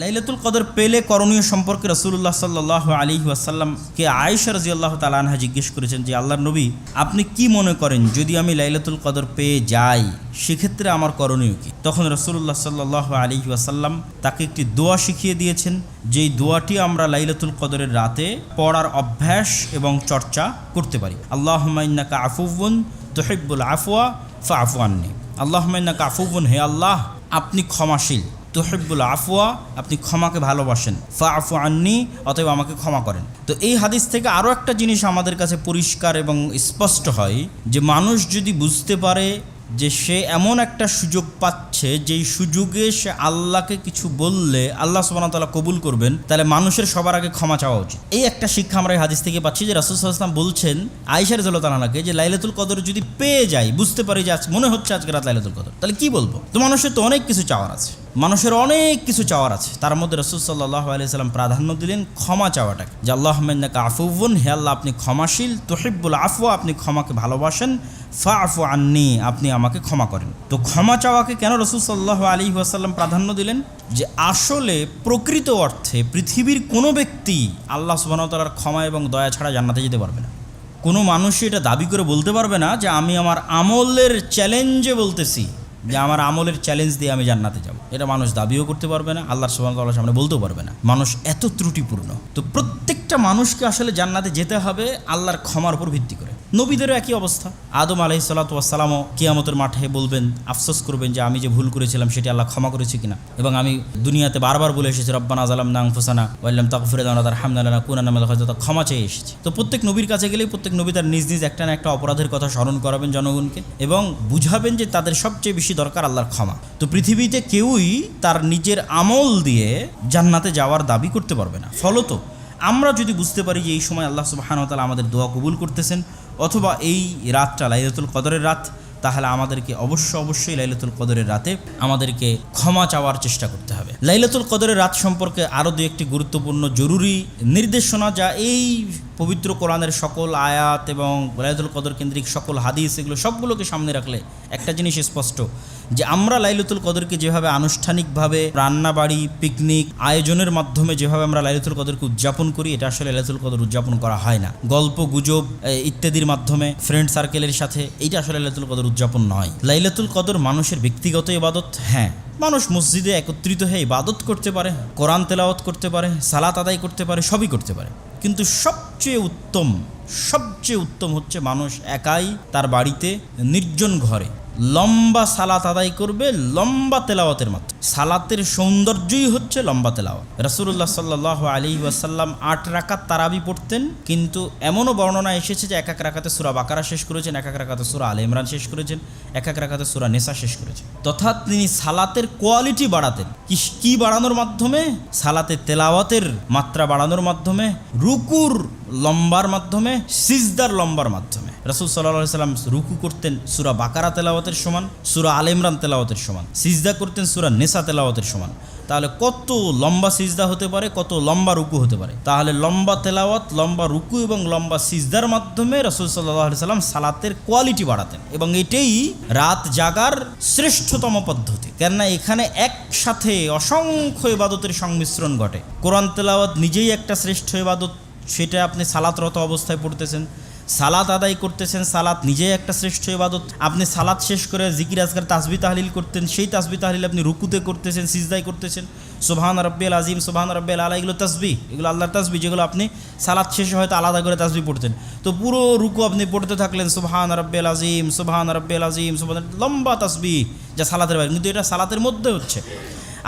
লাইলাতুল কদর পেলে করণীয় সম্পর্কে রসুল্লাহ সাল্লাহ আলী ওয়াসাল্লামকে আয়েশা রাজি আল্লাহ তালানহা জিজ্ঞেস করেছেন যে, আল্লাহর নবী, আপনি কি মনে করেন যদি আমি লাইলাতুল কদর পেয়ে যাই, সেক্ষেত্রে আমার করণীয় কি? তখন রসুল্লাহ সাল্লাহ আলী ওয়াসাল্লাম তাকে একটি দোয়া শিখিয়ে দিয়েছেন, যেই দোয়াটি আমরা লাইলাতুল কদরের রাতে পড়ার অভ্যাস এবং চর্চা করতে পারি। আল্লাহ মাইন্নাকা আফুবুন তোহেব্বুল আফওয়া ফা আফু আননি। আল্লাহ মাইন্নাকা আফুবুন হে আল্লাহ, আপনি ক্ষমাশীল। তোহেব্বুল আফওয়া, আপনি ক্ষমাকে ভালোবাসেন। ফা আফু আননি, অতএব আমাকে ক্ষমা করেন। তো এই হাদিস থেকে আরও একটা জিনিস আমাদের কাছে পরিষ্কার এবং স্পষ্ট হয় যে মানুষ যদি বুঝতে পারে যে সে এমন একটা সুযোগ পাচ্ছে, যেই সুযোগে সে আল্লাহকে কিছু বললে আল্লাহ সুবাহ তালা কবুল করবেন, তাহলে মানুষের সবার আগে ক্ষমা চাওয়া উচিত। এই একটা শিক্ষা আমরা এই হাদিস থেকে পাচ্ছি যে রাসুল সাল্লাম বলছেন আইসার জলতানাকে যে লাইলাতুল কদর যদি পেয়ে যাই বুঝতে পারি যে আজ, মনে হচ্ছে আজকে রাত লাইলাতুল কদর, তাহলে কি বলব? তো মানুষের তো অনেক কিছু চাওয়ার আছে। মানুষের অনেক কিছু চাওয়ার আছে। তার মধ্যে রসুল সাল্লাহ আলিয়াল্লাম প্রাধান্য দিলেন ক্ষমা চাওয়াটাকে। যে, আল্লাহ মেন্নাকা আফুবুন হে আল্লাহ, আপনি ক্ষমাশীল, তোহিব্বুল আফু আপনি ক্ষমাকে ভালোবাসেন ফা আফু আন্নি, আপনি আমাকে ক্ষমা করেন। তো ক্ষমা চাওয়াকে কেন রসুল সাল্লাহ আলী ওয়াসাল্লাম প্রাধান্য দিলেন? যে, আসলে প্রকৃত অর্থে পৃথিবীর কোনো ব্যক্তি আল্লাহ সুবাহতালার ক্ষমা এবং দয়া ছাড়া জান্নাতে যেতে পারবে না। কোনো মানুষই এটা দাবি করে বলতে পারবে না যে, আমি আমার আমলের চ্যালেঞ্জে বলতেছি। যে আমার আমলের চ্যালেঞ্জ দিয়ে আমি জান্নাতে যাব। এটা মানুষ দাবিও করতে পারবে না, আল্লাহ সুবাহতাল্লাহ সামনে বলতেও পারবে না। মানুষ এত ত্রুটিপূর্ণ। তো প্রত্যেকটা মানুষকে আসলে জান্নাতে যেতে হবে আল্লাহর ক্ষমার উপর ভিত্তি করে। নবীদেরও একই অবস্থা। আদম আলহি সাল্লাতামও কিয়ামতের মাঠে বলবেন, আফসোস করবেন যে আমি যে ভুল করেছিলাম সেটি আল্লাহ ক্ষমা করেছি কিনা। এবং আমি দুনিয়াতে বারবার বলে এসেছি, রব্বানা আজালাম নাং ফুসানা ওয়াল্লাম তার হামদানা কুনানা হয়তো ক্ষমা চেয়ে এসেছি। তো প্রত্যেক নবীর কাছে গেলেই প্রত্যেক নবী তার নিজ নিজ একটা না একটা অপরাধের কথা স্মরণ করাবেন জনগণকে এবং বুঝাবেন যে তাদের সবচেয়ে বেশি দরকার আল্লাহর ক্ষমা। তো পৃথিবীতে কেউই তার নিজের আমল দিয়ে জান্নাতে যাওয়ার দাবি করতে পারবে না। ফলত আমরা যদি বুঝতে পারি যে এই সময় আল্লাহ সুবাহানতালা আমাদের দোয়া কবুল করতেছেন, অথবা এই রাতটা লাইলাতুল কদরের রাত, তাহলে আমাদেরকে অবশ্য অবশ্যই লাইলাতুল কদরের রাতে আমাদেরকে ক্ষমা চাওয়ার চেষ্টা করতে হবে। লাইলাতুল কদরের রাত সম্পর্কে আরও দু একটি গুরুত্বপূর্ণ জরুরি নির্দেশনা যা এই পবিত্র কোরআনের সকল আয়াত এবং লাইলাতুল কদর কেন্দ্রিক সকল হাদিস, এগুলো সবগুলোকে সামনে রাখলে একটা জিনিস স্পষ্ট, যে আমরা লাইলাতুল কদরকে যেভাবে আনুষ্ঠানিকভাবে রান্নাবাড়ি, পিকনিক আয়োজনের মাধ্যমে যেভাবে আমরা লাইলাতুল কদরকে উদযাপন করি, এটা আসলে লাইলাতুল কদর উদযাপন করা হয় না। গল্প, গুজব ইত্যাদির মাধ্যমে ফ্রেন্ড সার্কেলের সাথে, এইটা আসলে লাইলাতুল কদর উদযাপন নয়। লাইলাতুল কদর মানুষের ব্যক্তিগত ইবাদত হ্যাঁ। মানুষ মসজিদে একত্রিত হয়ে ইবাদত করতে পারে, কোরআন তেলাওয়াত করতে পারে, সালাত আদায় করতে পারে, সবই করতে পারে। কিন্তু সবচেয়ে উত্তম সবচেয়ে উত্তম হচ্ছে মানুষ একাই তার বাড়িতে নির্জন ঘরে লম্বা সালাত আদায় করবে, লম্বা তেলাওয়াতের মাত্র সালাতের সৌন্দর্যই হচ্ছে লম্বা তেলাওয়াত। রাসুল্লাহ সাল্লাহ আলী ওয়াসাল্লাম আট রাকাত তারাবি পড়তেন, কিন্তু এমনও বর্ণনা এসেছে যে এক এক রাকাতে সুরা বাকারা শেষ করেছেন, এক এক রাকাতে সুরা আল ইমরান শেষ করেছেন, এক এক রাকাতে সুরা নেশা শেষ করেছেন। তথা তিনি সালাতের কোয়ালিটি বাড়াতেন। কি কি বাড়ানোর মাধ্যমে? সালাতে তেলাওয়াতের মাত্রা বাড়ানোর মাধ্যমে, রুকুর লম্বার মাধ্যমে, সিজদার লম্বার মাধ্যমে। রাসুল সাল্লাহ সাল্লাম রুকু করতেন সুরা বাকারা তেলাওয়াতের সমান, সুরা আল ইমরান তেলাওয়াতের সমান। সিজদা করতেন সুরা নেশা তেলাওয়াতের সমান। তাহলে কত লম্বা সিজদা হতে পারে, কত লম্বা রুকু হতে পারে? তাহলে লম্বা তেলাওয়াত, লম্বা রুকু এবং লম্বা সিজদার মাধ্যমে রসুল সাল্লাহ সাল্লাম সালাতের কোয়ালিটি বাড়াতেন এবং এটাই রাত জাগার শ্রেষ্ঠতম পদ্ধতি। কেননা এখানে একসাথে অসংখ্য ইবাদতের সংমিশ্রণ ঘটে। কোরআন তেলাওয়াত নিজেই একটা শ্রেষ্ঠ ইবাদত, সেটা আপনি সালাতরত অবস্থায় পড়তেছেন। সালাত আদায় করতেছেন, সালাত নিজেই একটা শ্রেষ্ঠ ইবাদত। আপনি সালাত শেষ করে জিকির, আজকার তাসবি তাহলিল করতেন, সেই তাসবি তাহলিল আপনি রুকুতে করতেছেন সিজদাই করতেছেন। সোভান রব্বেল আজিম সোভান রব্বেল আলা, এগুলো তাসবি এগুলো আল্লাহর তাসবি যেগুলো আপনি সালাত শেষে হয়তো আলাদা করে তাসবি পড়তেন। তো পুরো রুকু আপনি পড়তে থাকলেন সোভান রব্বেল আজিম সোভান রব্বেল আজিম সোভান লম্বা তাসবি যা সালাতের বাইরে, কিন্তু এটা সালাতের মধ্যে হচ্ছে।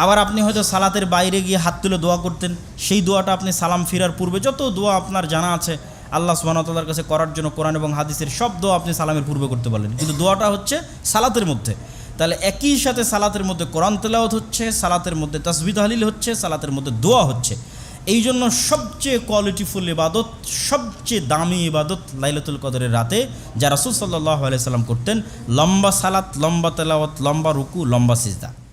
আবার আপনি হয়তো সালাতের বাইরে গিয়ে হাত তুলে দোয়া করতেন, সেই দোয়াটা আপনি সালাম ফিরার পূর্বে যত দোয়া আপনার জানা আছে আল্লাহ সুবাহতাল্লার কাছে করার জন্য কোরআন এবং হাদিসের সব দোয়া আপনি সালামের পূর্বে করতে পারলেন। কিন্তু দোয়াটা হচ্ছে সালাতের মধ্যে। তাহলে একই সাথে সালাতের মধ্যে কোরআন তেলাওয়াত হচ্ছে, সালাতের মধ্যে তসবি তাহলিল হচ্ছে, সালাতের মধ্যে দোয়া হচ্ছে। এই জন্য সবচেয়ে কোয়ালিটিফুল ইবাদত, সবচেয়ে দামি ইবাদত লাইলাতুল কদরের রাতে, যা রাসুল সাল্লাহ আলাইসাল্লাম করতেন, লম্বা সালাত, লম্বা তেলাওয়াত, লম্বা রুকু, লম্বা সিজদা।